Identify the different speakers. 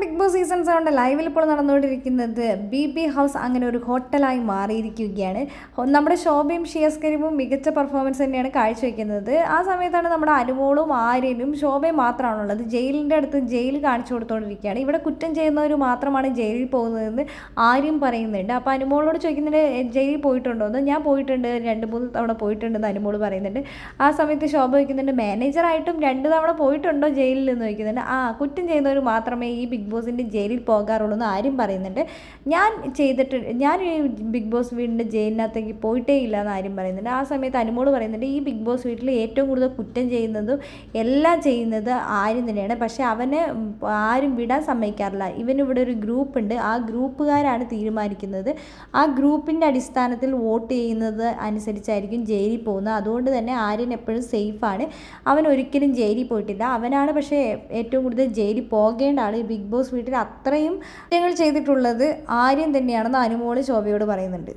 Speaker 1: Big boss season സെവന്റെ ലൈവിൽ ഇപ്പോൾ നടന്നുകൊണ്ടിരിക്കുന്നത് ബി ബി ഹൗസ് അങ്ങനെ ഒരു ഹോട്ടലായി മാറിയിരിക്കുകയാണ്. നമ്മുടെ ശോഭയും ഷിയസ്കരിമും മികച്ച പെർഫോമൻസ് തന്നെയാണ് കാഴ്ചവെക്കുന്നത്. ആ സമയത്താണ് നമ്മുടെ അനുമോളും ആര്യനും ശോഭയും മാത്രമാണുള്ളത്. ജയിലിന്റെ അടുത്ത് ജയിൽ കാണിച്ചു കൊടുത്തുകൊണ്ടിരിക്കുകയാണ് ഇവിടെ കുറ്റം ചെയ്യുന്നവർ മാത്രമാണ് ജയിലിൽ പോകുന്നതെന്ന് ആര്യം പറയുന്നുണ്ട്. അപ്പോൾ അനുമോളോട് ചോദിക്കുന്നുണ്ട് "എ, ജയിലിൽ പോയിട്ടുണ്ടോ? എന്ന്. ഞാൻ പോയിട്ടുണ്ട്. രണ്ട് മൂന്ന് തവണ പോയിട്ടുണ്ടെന്ന് അനുമോൾ പറയുന്നുണ്ട്. ആ സമയത്ത് ശോഭ വയ്ക്കുന്നുണ്ട് മാനേജറായിട്ടും രണ്ട് തവണ പോയിട്ടുണ്ടോ ജയിലിൽ? എന്ന് ചോദിക്കുന്നുണ്ട്. ആ കുറ്റം ചെയ്യുന്നവർ മാത്രമേ ഈ ബിഗ് ബോസിന്റെ ജയിലിൽ പോകാറുള്ളൂ എന്ന് ആരും പറയുന്നുണ്ട്. ഞാൻ ചെയ്തിട്ട് ഞാൻ ബിഗ് ബോസ് വീടിന്റെ ജയിലിനകത്തേക്ക് പോയിട്ടേ ഇല്ല എന്ന് ആരും പറയുന്നുണ്ട്. ആ സമയത്ത് അനുമോൾ പറയുന്നുണ്ട് ഈ ബിഗ് ബോസ് വീട്ടിൽ ഏറ്റവും കൂടുതൽ കുറ്റം ചെയ്യുന്നതും എല്ലാം ചെയ്യുന്നത് ആരും തന്നെയാണ്. പക്ഷേ അവനെ ആരും വിടാൻ സമ്മതിക്കാറില്ല. ഇവനിവിടെ ഒരു ഗ്രൂപ്പ് ഉണ്ട്. ആ ഗ്രൂപ്പുകാരാണ് തീരുമാനിക്കുന്നത്. ആ ഗ്രൂപ്പിന്റെ അടിസ്ഥാനത്തിൽ വോട്ട് ചെയ്യുന്നത് അനുസരിച്ചായിരിക്കും ജയിലിൽ പോകുന്നത്. അതുകൊണ്ട് തന്നെ ആര്യൻ എപ്പോഴും സേഫാണ് അവൻ ഒരിക്കലും ജയിലിൽ പോയിട്ടില്ല. അവനാണ് പക്ഷേ ഏറ്റവും കൂടുതൽ ജയിലിൽ പോകേണ്ട ആൾ ബിഗ് ബോസ് വീട്ടിൽ അത്രയും ഞങ്ങൾ ചെയ്തിട്ടുള്ളത് ആര്യം തന്നെയാണെന്ന് അനുമോൾ ശോഭയോട് പറയുന്നുണ്ട്.